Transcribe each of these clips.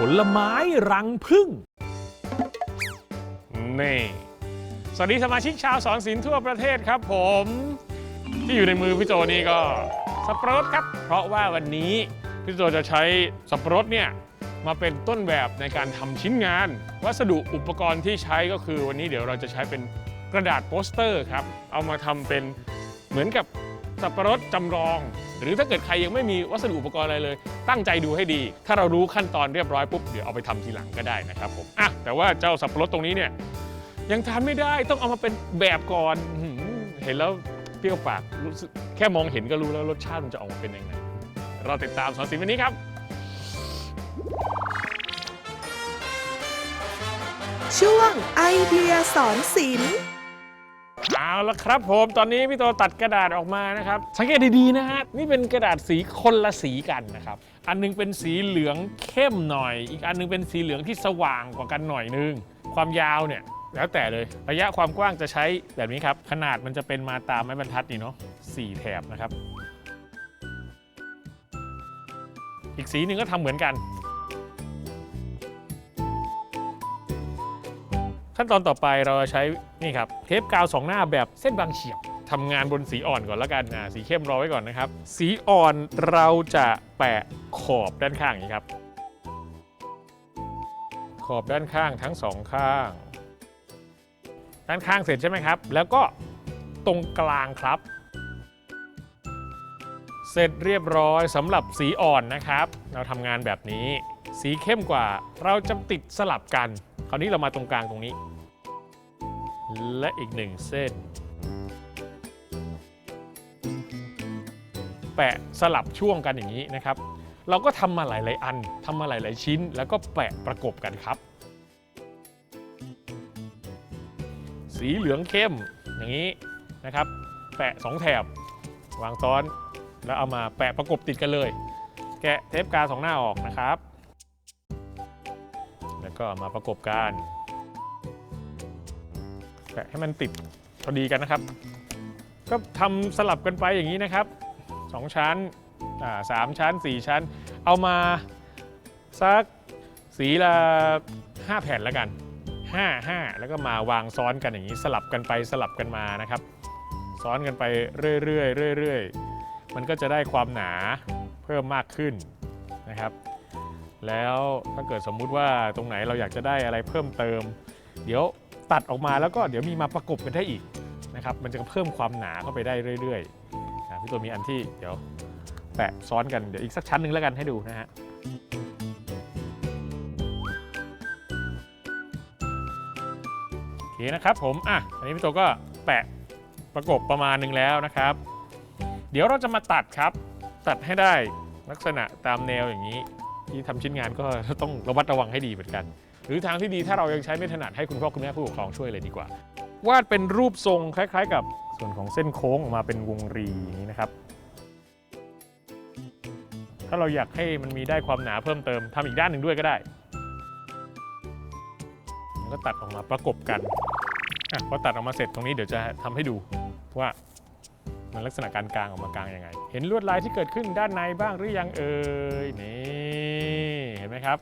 ผลไม้รังพึ่งนี่ สวัสดีสมาชิกชาวสอนศิลป์ทั่วประเทศครับผม ที่อยู่ในมือพี่โจนี่ก็สับปะรดครับ เพราะว่าวันนี้พี่โจจะใช้สับปะรดเนี่ยมาเป็นต้นแบบในการทำชิ้นงาน วัสดุอุปกรณ์ที่ใช้ก็คือวันนี้เดี๋ยวเราจะใช้เป็นกระดาษโปสเตอร์ครับ เอามาทำเป็นเหมือนกับ สับปะรดจำลอง หรือถ้าเกิดใครยังไม่มีวัสดุอุปกรณ์อะไรเลย ตั้งใจดูให้ดี ถ้าเรารู้ขั้นตอนเรียบร้อยปุ๊บเดี๋ยวเอาไปทำทีหลังก็ได้นะครับผมอะแต่ว่าเจ้าสับปะรดตรงนี้เนี่ยยังทานไม่ได้ต้องเอามาเป็นแบบก่อนเห็นแล้วเปรี้ยวปากรู้สึกแค่มองเห็นก็รู้แล้วรสชาติมันจะออกมาเป็นยังไงเราติดตามสอนสินวันนี้ครับ ช่วงไอเดียสอนศิลป์ เอาละครับผมตอนนี้พี่โตตัดกระดาษออกมานะครับ สังเกตดีๆนะฮะนี่เป็นกระดาษสีคนละสีกันนะครับ อันหนึงเป็นสีเหลืองเข้มหน่อย อีกอันหนึงเป็นสีเหลืองที่สว่างกว่ากันหน่อยนึง ความยาวเนี่ยแล้วแต่เลยระยะความกว้างจะใช้แบบนี้ครับ ขนาดมันจะเป็นมาตามไม้บรรทัดนี่เนาะสี่แถบนะครับ อีกสีหนึ่งก็ทำเหมือนกัน ขั้นตอนต่อไปเราจะใช้นี่ครับเทปกาวสองหน้าแบบเส้นบางเฉียบทำงานบนสีอ่อนก่อนแล้วกันนะสีเข้มรอไว้ก่อนนะครับ สีอ่อนเราจะแปะขอบด้านข้างอย่างนี้ครับ ขอบด้านข้างทั้งสองข้าง ด้านข้างเสร็จใช่ไหมครับ แล้วก็ตรงกลางครับ เสร็จเรียบร้อยสำหรับสีอ่อนนะครับ เราทำงานแบบนี้ สีเข้มกว่าเราจะติดสลับกัน คราวนี้เรามาตรงกลางตรงนี้ และอีกหนึ่งเส้น แปะสลับช่วงกันอย่างนี้นะครับ เราก็ทำมาหลาย ๆ อันทำมาหลาย ๆ ชิ้น แล้วก็แปะประกบกันครับ สีเหลืองเข้มอย่างนี้นะครับ แปะสองแถบวางซ้อนแล้วเอามาแปะประกบติดกันเลย แกะเทปกาสองหน้าออกนะครับ แล้วก็มาประกบกันแปะให้มันติดพอดีกันนะครับ ก็ทำสลับกันไปอย่างนี้นะครับสองชั้นสามชั้นสี่ชั้น เอามาสักสีละห้าแผ่นแล้วกันห้าห้าแล้วก็มาวางซ้อนกันอย่างนี้สลับกันไปสลับกันมานะครับ ซ้อนกันไปเรื่อยๆเรื่อยๆมันก็จะได้ความหนาเพิ่มมากขึ้นนะครับ แล้วถ้าเกิดสมมุติว่าตรงไหนเราอยากจะได้อะไรเพิ่มเติม เดี๋ยวตัดออกมาแล้วก็เดี๋ยวมีมาประกบกันได้อีกนะครับมันจะเพิ่มความหนาเข้าไปได้เรื่อยๆอะพี่ตัวมีอันที่เดี๋ยวแปะซ้อนกันเดี๋ยวอีกสักชั้นหนึ่งแล้วกันให้ดูนะฮะโอเคนะครับผมอะอันนี้พี่ตัวก็แปะประกบประมาณหนึ่งแล้วนะครับ เดี๋ยวเราจะมาตัดครับ ตัดให้ได้ลักษณะตามแนวอย่างนี้ ที่ทำชิ้นงานก็ต้องระมัดระวังให้ดีเหมือนกัน หรือทางที่ดีถ้าเรายังใช้ไม่ถนัดให้คุณพ่อคุณแม่ผู้ปกครองช่วยเลยดีกว่า วาดเป็นรูปทรงคล้าย ๆ กับส่วนของเส้นโค้งออกมาเป็นวงรีอย่างนี้นะครับ ถ้าเราอยากให้มันมีได้ความหนาเพิ่มเติมทำอีกด้านหนึ่งด้วยก็ได้ก็ตัดออกมาประกบกันอพอตัดออกมาเสร็จตรงนี้เดี๋ยวจะทำให้ดูว่ามันลักษณะการกลางออกมากลางยังไง เห็นลวดลายที่เกิดขึ้นด้านในบ้างหรือยังเอ่ยนี่ ไหมครับ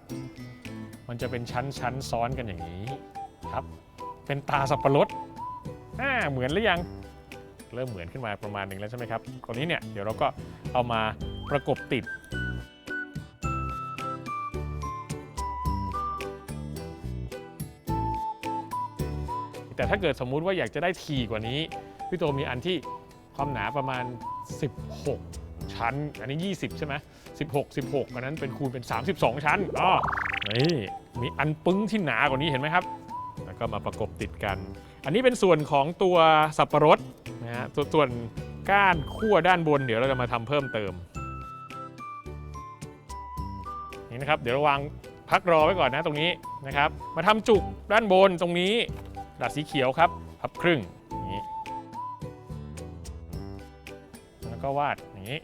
มันจะเป็นชั้นชั้นซ้อนกันอย่างนี้ครับ เป็นตาสับปะรดอ่าเหมือนหรือยัง เริ่มเหมือนขึ้นมาประมาณหนึ่งแล้วใช่ไหมครับตรงนี้เนี่ยเดี๋ยวเราก็เอามาประกบติดแต่ถ้าเกิดสมมุติว่าอยากจะได้ทีกว่านี้ พี่โตมีอันที่ความหนาประมาณ 16 ชั้น อันนี้ 20 ใช่ไหม16 16อันนั้นเป็นคูณเป็น 32 ชั้นอ๋อนี่มีอันปึ้งที่หนากว่านี้เห็นไหมครับ แล้วก็มาประกบติดกัน อันนี้เป็นส่วนของตัวสับปะรดนะฮะส่วนก้านขั้วด้านบน เดี๋ยวเราจะมาทำเพิ่มเติมนี่นะครับ เดี๋ยวระวังพักรอไว้ก่อนนะตรงนี้นะครับ มาทำจุกด้านบนตรงนี้กระดาษสีเขียวครับพับครึ่งอย่างนี้แล้วก็วาด อย่างนี้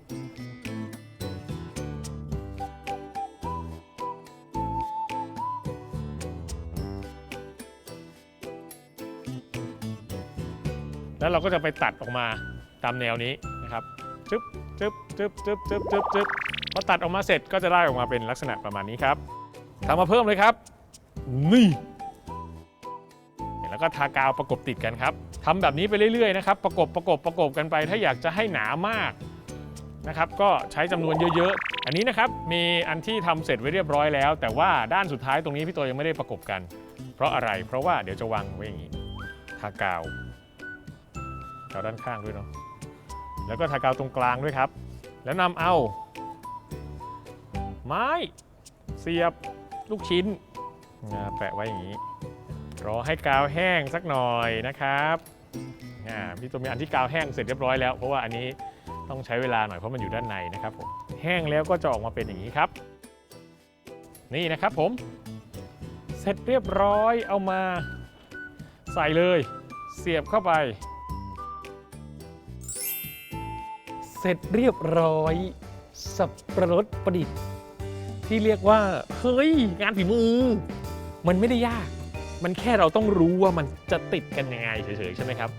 แล้วเราก็จะไปตัดออกมาตามแนวนี้นะครับจึ๊บจึ๊บจึ๊บจึ๊บจึ๊บจึ๊บจึ๊บพอตัดออกมาเสร็จก็จะได้ออกมาเป็นลักษณะประมาณนี้ครับทำมาเพิ่มเลยครับ นี่แล้วก็ทากาวประกบติดกันครับทำแบบนี้ไปเรื่อยๆนะครับ ประกบประกบประกบกันไป ถ้าอยากจะให้หนามาก นะครับก็ใช้จำนวนเยอะๆ อันนี้นะครับมีอันที่ทำเสร็จไว้เรียบร้อยแล้ว แต่ว่าด้านสุดท้ายตรงนี้พี่ตัวยังไม่ได้ประกบกัน เพราะอะไรเพราะว่าเดี๋ยวจะวางไว้อย่างนี้ทากาวกาวด้านข้างด้วยเนาะแล้วก็ทากาวตรงกลางด้วยครับ แล้วนำเอา ไม้เสียบลูกชิ้นอ่าแปะไว้อย่างนี้ รอให้กาวแห้งสักหน่อยนะครับอ่พี่ตัวมีอันที่กาวแห้งเสร็จเรียบร้อยแล้ว เพราะว่าอันนี้ ต้องใช้เวลาหน่อยเพราะมันอยู่ด้านในนะครับผมแห้งแล้วก็จะออกมาเป็นอย่างนี้ครับ นี่นะครับผม เสร็จเรียบร้อยเอามาใส่เลย เสียบเข้าไป เสร็จเรียบร้อย สับประรดประดิษฐ์ ที่เรียกว่า เฮ้ย งานฝีมือ มันไม่ได้ยาก มันแค่เราต้องรู้ว่ามันจะติดกันยังไงเฉยๆใช่ไหมครับ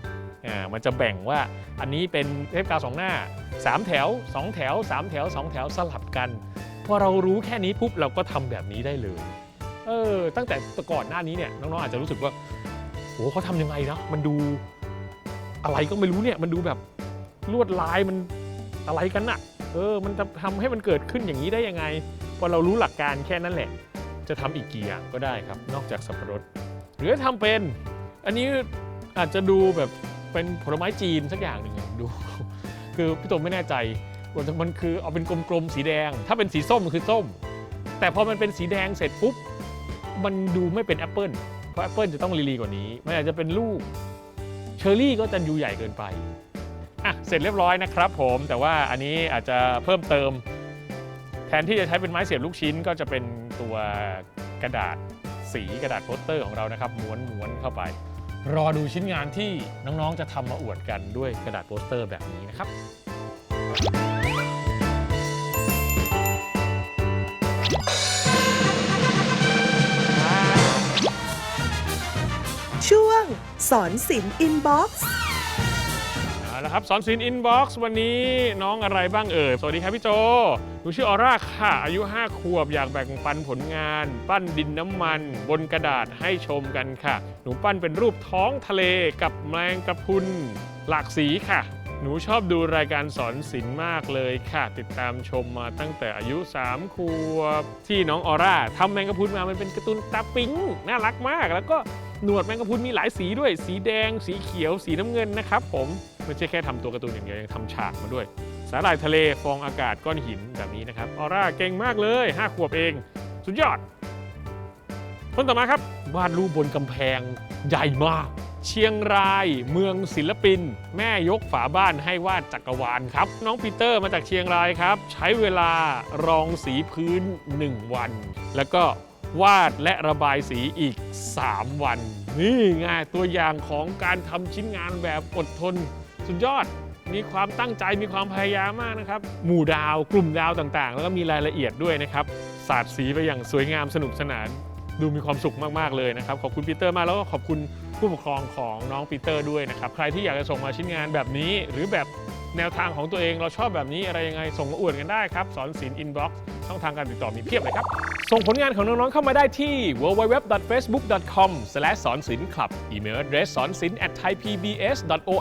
อ่ามันจะแบ่งว่าอันนี้เป็นเทปกาวสองหน้า 3 แถว 2 แถว 3 แถว 2 แถวสลับกันพอเรารู้แค่นี้ปุ๊บเราก็ทำแบบนี้ได้เลยเออตั้งแต่ก่อนหน้านี้เนี่ยน้องๆอาจจะรู้สึกว่าโหเขาทำยังไงนะมันดูอะไรก็ไม่รู้เนี่ยมันดูแบบลวดลายมันอะไรกันน่ะเออ มันจะทำให้มันเกิดขึ้นอย่างนี้ได้ยังไง พอเรารู้หลักการแค่นั้นแหละ จะทำอีกกี่อย่างก็ได้ครับ นอกจากสับปะรด หรือทำเป็น อันนี้อาจจะดูแบบ เป็นผลไม้จีนสักอย่างหนึ่งดู คือพี่ตุ่มไม่แน่ใจว่ามันคือเอาเป็นกลมๆสีแดง ถ้าเป็นสีส้มคือส้ม แต่พอมันเป็นสีแดงเสร็จปุ๊บมันดูไม่เป็นแอปเปิลเพราะแอปเปิลจะต้องลีลีกว่านี้ มันอาจจะเป็นลูกเชอร์รี่ก็จะดูใหญ่เกินไปอะเสร็จเรียบร้อยนะครับผมแต่ว่าอันนี้อาจจะเพิ่มเติม แทนที่จะใช้เป็นไม้เสียบลูกชิ้นก็จะเป็นตัวกระดาษสีกระดาษโปสเตอร์ของเรานะครับม้วนม้วนเข้าไป รอดูชิ้นงานที่น้องๆจะทำมาอวดกันด้วยกระดาษโปสเตอร์แบบนี้นะครับ ช่วงสอนศิลป์อินบ็อกซ์ เอาละครับสอนศิลป์อินบ็อกซ์วันนี้น้องอะไรบ้างเอ่ย สวัสดีครับพี่โจหนูชื่อออร่าค่ะ อายุ 5 ขวบ อยากแบ่งปันผลงาน ปั้นดินน้ำมัน บนกระดาษให้ชมกันค่ะ หนูปั้นเป็นรูปท้องทะเลกับแมลงกระพรุนหลากสีค่ะ หนูชอบดูรายการสอนศิลป์มากเลยค่ะ ติดตามชมมาตั้งแต่อายุ 3 ขวบ ที่น้องออร่าทำแมงกะพรุนมามันเป็นการ์ตูนตาปิ๊งน่ารักมาก แล้วก็หนวดแมงกะพรุนมีหลายสีด้วย สีแดง สีเขียว สีน้ำเงินนะครับผม ไม่ใช่แค่ทำตัวการ์ตูนอย่างเดียวยังทำฉากมาด้วย สาหร่ายทะเลฟองอากาศก้อนหินแบบนี้นะครับออร่าเก่งมากเลย5ขวบเอง สุดยอด คนต่อมาครับวาดรูปบนกำแพงใหญ่มาก เชียงรายเมืองศิลปิน แม่ยกฝาบ้านให้วาดจักรวาลครับ น้องปีเตอร์มาจากเชียงรายครับ ใช้เวลารองสีพื้น 1 วัน แล้วก็วาดและระบายสีอีก 3 วัน นี่ไงตัวอย่างของการทำชิ้นงานแบบอดทน สุดยอด มีความตั้งใจมีความพยายามมากนะครับ หมู่ดาวกลุ่มดาวต่างๆ แล้วก็มีรายละเอียดด้วยนะครับสาดสีไปอย่างสวยงามสนุกสนาน ดูมีความสุขมากๆเลยนะครับ ขอบคุณปีเตอร์มากแล้วก็ขอบคุณผู้ปกครองของน้องปีเตอร์ด้วยนะครับ ใครที่อยากจะส่งมาชิ้นงานแบบนี้หรือแบบ แนวทางของตัวเองเราชอบแบบนี้อะไรยังไง ส่งมาอวดกันได้ครับ สอนศิลป์อินบ็อกซ์ช่องทางการติดต่อมีเพียบเลยครับ ส่งผลงานของน้อง ๆ เข้ามาได้ที่ www.facebook.com สอนศิลป์คลับอีเมล address สอนศิลป์ at thaipbs.or.th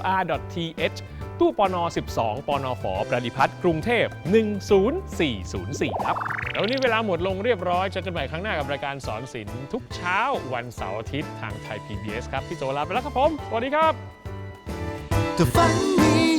ตู้ปน 12 ปนฝประดิพัฒน์กรุงเทพ 10404 ครับ แล้ววันนี้เวลาหมดลงเรียบร้อยเจอกันใหม่ครั้งหน้ากับรายการสอนศิลป์ทุกเช้าวันเสาร์อาทิตย์ทางไทย PBS ครับ พี่โจลาไปแล้วครับผม สวัสดีครับแต่ฝันมี